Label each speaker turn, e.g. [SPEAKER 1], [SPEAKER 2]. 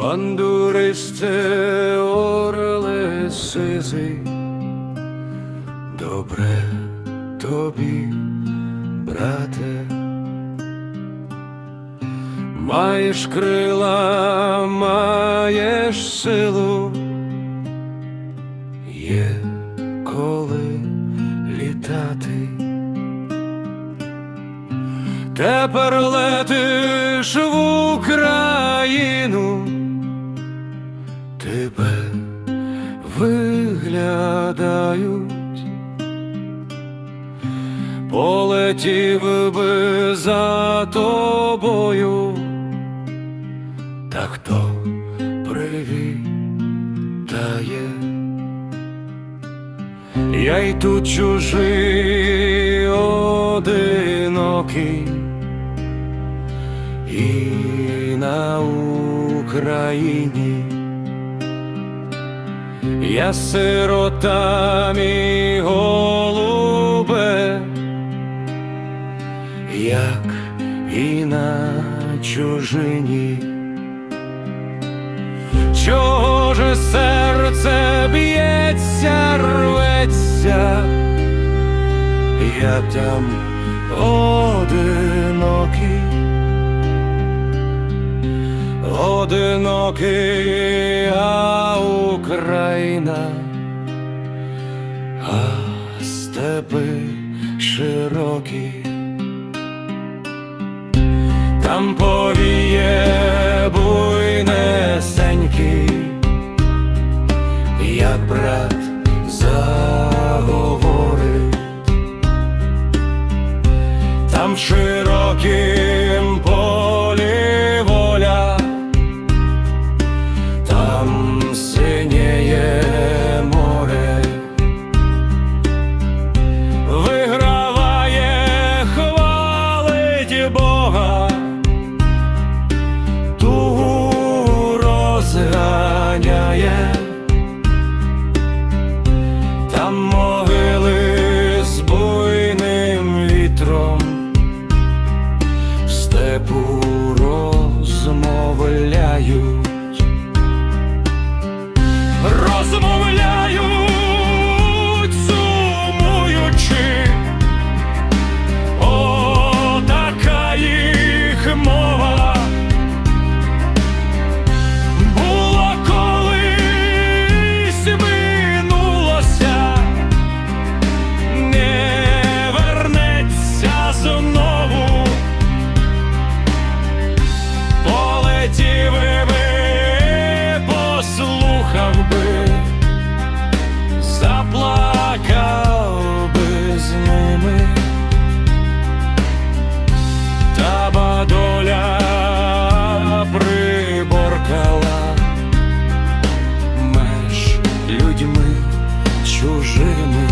[SPEAKER 1] Бандуристе орле сизий, добре тобі, брате, маєш крила, маєш силу, є коли літати. Тепер летиш в Україну, виглядають, полетів би за тобою, та хто привітає? Я й тут чужий одинокий. І на Україні я сирота мій голубе, як і на чужині. Чого ж серце б'ється, рветься, я там одинокий, одинокий, а Україна, а степи широкі. Там повіє буйнесенький, як брат заговорить, там полем чужими.